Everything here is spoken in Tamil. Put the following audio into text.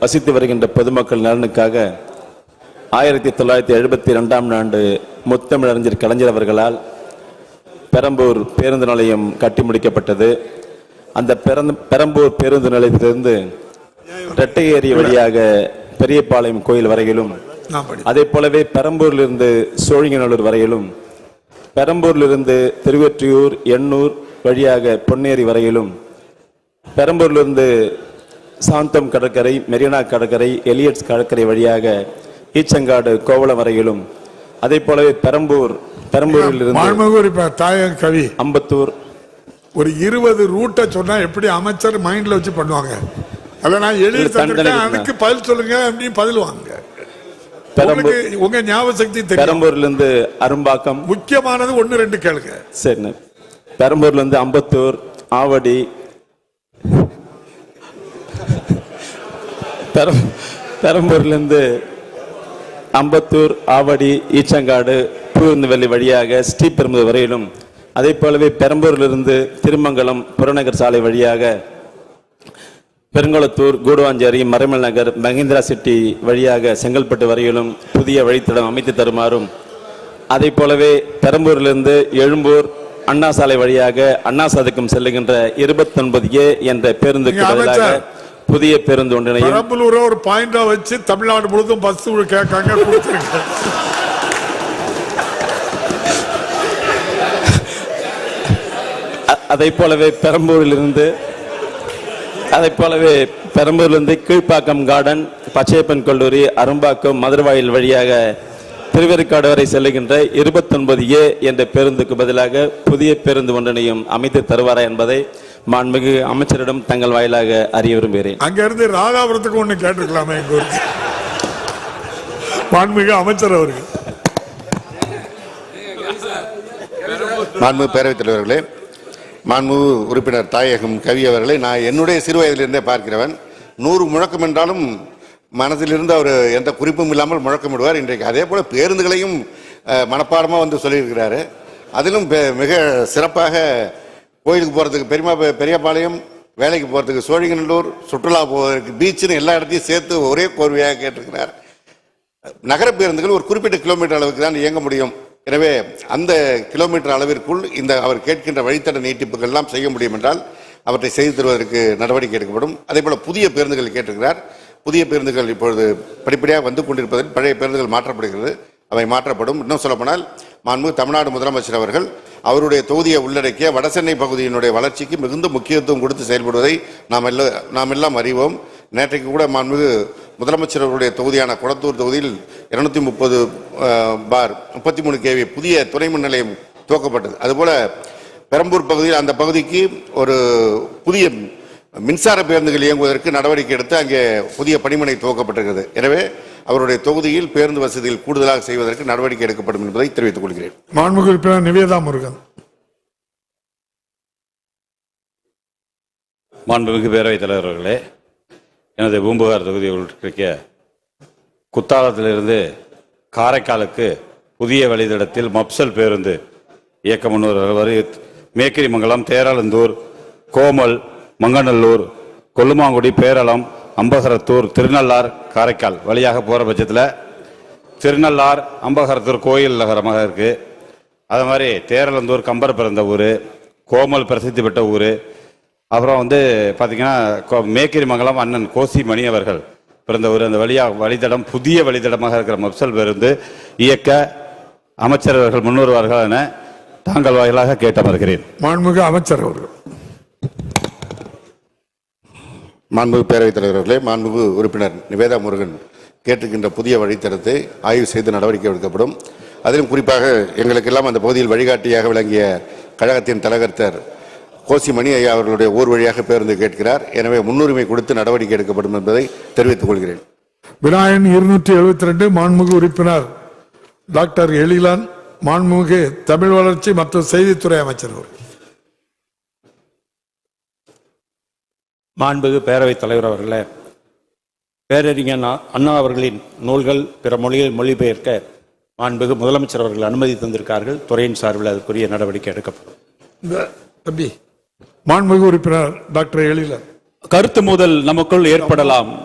வசித்து வருகின்ற பொதுமக்கள் நலனுக்காக ஆயிரத்தி தொள்ளாயிரத்தி எழுபத்தி ரெண்டாம் ஆண்டு முத்தமிழறிஞர் கலைஞர் அவர்களால் பெரம்பூர் பேருந்து நிலையம் கட்டி முடிக்கப்பட்டது. அந்த பெரந்த- பெரம்பூர் பேருந்து நிலையத்திலிருந்து ரெட்டையேரி வழியாக பெரியபாளையம் கோயில் வரையிலும் அதே போலவே பெரம்பூரிலிருந்து சோழிங்கநல்லூர் வரையிலும் பெரம்பூரிலிருந்து திருவொற்றியூர் எண்ணூர் வழியாக பொன்னேரி வரையிலும் பெரம்பூரிலிருந்து சாந்தம் கடற்கரை மெரினா கடற்கரை எலியட்ஸ் கடற்கரை வழியாக ஈச்சங்காடு கோவளம் வரையிலும் அதே போலவே பெரம்பூர் மாண்புமிகு உறுப்பினர் தாயக கவி. அம்பத்தூர். ஒரு இருபது ரூட்டை சொன்னா எப்படி அமைச்சர் மைண்ட்ல வச்சு பண்ணுவாங்க? அத நான் எழுதி இருக்குண்ணா. அதுக்கு பதில் சொல்லுங்க அப்படின்னு பதில் வாங்க உங்க ஞாபக சக்தி தெரியும். பெரம்பூர்லேருந்து அரும்பாக்கம். முக்கியமானது ஒன்னு ரெண்டு கேளுங்க. சரிண்ணே. பெரம்பூர்லேருந்து அம்பத்தூர் ஆவடி பெரம் பெரம்பூர்லேருந்து அம்பத்தூர் ஆவடி ஈச்சங்காடு பூவிருந்தவெளி வழியாக ஸ்ரீபெரும்புதூர் வரையிலும் அதே போலவே பெரம்பூரிலிருந்து திருமங்கலம் புறநகர் சாலை வழியாக பெருங்குளத்தூர் கூடுவாஞ்சேரி மறைமல் நகர் மகேந்திரா சிட்டி வழியாக செங்கல்பட்டு வரையிலும் புதிய வழித்தடம் அமைத்து தருமாறும் அதே போலவே பெரம்பூரிலிருந்து எழும்பூர் அண்ணா சாலை வழியாக அண்ணா சதுக்கம் செல்லுகின்ற இருபத்தொன்பது ஏ என்ற பேருந்துக்கு பதிலாக. புதிய பேருந்து ஒன்றினையும் பெரம்பலூரை ஒரு பாயிண்டா வச்சு தமிழ்நாடு முழுதும் பஸ் கேட்காங்க அதை போலவே பெரம்பூரிலிருந்து அதை போலவே பெரம்பூரிலிருந்து கீழ்ப்பாக்கம் கார்டன் பச்சையப்பன் கல்லூரி அரும்பாக்கம் மதுரவாயில் வழியாக திருவேற்காடு வரை செல்லுகின்ற இருபத்தொன்பது ஏ என்ற பேருந்துக்கு பதிலாக புதிய பேருந்து ஒன்றினையும் அமைத்து தருவாரா என்பதை மாண்புமிகு அமைச்சரிடம் தங்கள் வாயிலாக அறிய விரும்புகிறேன். அங்க இருந்து ராதாபுரத்துக்கு ஒண்ணு கேட்டிருக்கலாமே எங்க மாண்புமிகு அமைச்சர் அவர்கள். மாண்பு பேரவைத் தலைவர்களே மாண்பு உறுப்பினர் தாயகம் கவி அவர்களை நான் என்னுடைய சிறு வயதிலிருந்தே பார்க்கிறவன். நூறு முழக்கம் என்றாலும் மனதிலிருந்து அவர் எந்த குறிப்பும் இல்லாமல் முழக்கமிடுவார். இன்றைக்கு அதே போல பேருந்துகளையும் அஹ், மனப்பாடமா வந்து சொல்லியிருக்கிறாரு. அதிலும் பெ- மிக சிறப்பாக கோயிலுக்கு போகிறதுக்கு பெரியமா பெரியபாளையம் வேலைக்கு போகிறதுக்கு சோழிங்கநல்லூர் சுற்றுலா போவதற்கு பீச்சுன்னு எல்லா இடத்தையும் சேர்த்து ஒரே கோர்வையாக கேட்டிருக்கிறார். நகர பேருந்துகள் ஒரு குறிப்பிட்ட கிலோமீட்டர் அளவுக்கு தான் இயங்க முடியும். எனவே அந்த கிலோமீட்டர் அளவிற்குள் இந்த அவர் கேட்கின்ற வழித்தட நீட்டிப்புகள்லாம் செய்ய முடியும் என்றால் அவற்றை செய்து தருவதற்கு நடவடிக்கை எடுக்கப்படும். அதே போல் புதிய பேருந்துகள் கேட்டிருக்கிறார். புதிய பேருந்துகள் இப்பொழுது படிப்படியாக வந்து கொண்டிருப்பதில் பழைய பேருந்துகள் மாற்றப்படுகிறது. அவை மாற்றப்படும். இன்னும் சொல்லப்போனால் மாண்பு தமிழ்நாடு முதலமைச்சர் அவர்கள் அவருடைய தொகுதியை உள்ளடக்கிய வடசென்னை பகுதியினுடைய வளர்ச்சிக்கு மிகுந்த முக்கியத்துவம் கொடுத்து செயல்படுவதை நாம் எல்லாம் நாம் எல்லாம் அறிவோம். நேற்றைக்கு கூட மாண்புமிகு முதலமைச்சர் அவருடைய தொகுதியான குளத்தூர் தொகுதியில் இருநூத்தி முப்பது பார் முப்பத்தி மூணு கேவி புதிய துணை மின் நிலையம் துவக்கப்பட்டது. அதுபோல பெரம்பூர் பகுதியில் அந்த பகுதிக்கு ஒரு புதிய மின்சார பேருந்துகள் இயங்குவதற்கு நடவடிக்கை எடுத்து அங்கே புதிய பணிமனை துவக்கப்பட்டிருக்கிறது. எனவே அவருடைய தொகுதியில் பேருந்து வசதிகள் கூடுதலாக செய்வதற்கு நடவடிக்கை எடுக்கப்படும் என்பதை தெரிவித்துக் கொள்கிறேன். மாண்புமிகு உறுப்பினர் நிவேதா முருகன். மாண்புமிகு பேரவைத் தலைவர்களே எனது பூம்புகார் தொகுதியில் இருக்க குத்தாலத்திலிருந்து காரைக்காலுக்கு புதிய வழித்தடத்தில் மப்சல் பேருந்து இயக்க முன்னூறு வரை மேக்கிரிமங்கலம் தேராளந்தூர் கோமல் மங்கநல்லூர் கொல்லுமாங்குடி பேரளம் அம்பகரத்தூர் திருநள்ளார் காரைக்கால் வழியாக போகிற பட்சத்தில் திருநள்ளார் அம்பகரத்தூர் கோயில் நகரமாக இருக்குது அது மாதிரி தேரலந்தூர் கம்பர் பிறந்த ஊர் கோமல் பிரசித்தி பெற்ற ஊர். அப்புறம் வந்து பார்த்திங்கன்னா கோ- மேக்கிரிமங்கலம் அண்ணன் கோசி மணி அவர்கள் பிறந்த ஊர். அந்த வழியா வழித்தடம் புதிய வழித்தடமாக இருக்கிற மப்சல் பேருந்து இயக்க அமைச்சர் அவர்கள் முன்வருவார்கள் என தாங்கள் வாயிலாக கேட்டமர்கிறேன். மாண்புமிகு அமைச்சர் அவர்கள். மாண்புமிகு பேரவைத் தலைவர்களே மாண்புமிகு உறுப்பினர் நிவேதா முருகன் கேட்டிருக்கின்ற புதிய வழித்தடத்தை ஆய்வு செய்து நடவடிக்கை எடுக்கப்படும். அதிலும் குறிப்பாக எங்களுக்கெல்லாம் அந்த பகுதியில் வழிகாட்டியாக விளங்கிய கழகத்தின் தலைவர்த்தர் கோசிமணி ஐயா அவர்களுடைய ஊர் வழியாக பேருந்து கேட்கிறார். எனவே முன்னுரிமை கொடுத்து நடவடிக்கை எடுக்கப்படும் என்பதை தெரிவித்துக் கொள்கிறேன். விநாயகன் இருநூற்றி எழுபத்தி ரெண்டு மாண்புமிகு உறுப்பினர் டாக்டர் எழிலான் மாண்புமிகு தமிழ் வளர்ச்சி மற்றும் செய்தித்துறை அமைச்சர் மாண்புகு பேரவைத் தலைவர் அவர்களே பேரறிஞர் அண்ணா- அவர்களின் நூல்கள் பிற மொழியில் மொழிபெயர்க்க மாண்புகு முதலமைச்சர் அவர்கள் அனுமதி தந்திருக்கார்கள். துறையின் சார்பில் அதற்குரிய நடவடிக்கை எடுக்கப்படும். இந்த தம்பி மாண்புமிகு உறுப்பினர் டாக்டர் எழிலன். கருத்து மோதல் நமக்குள் ஏற்படலாம்.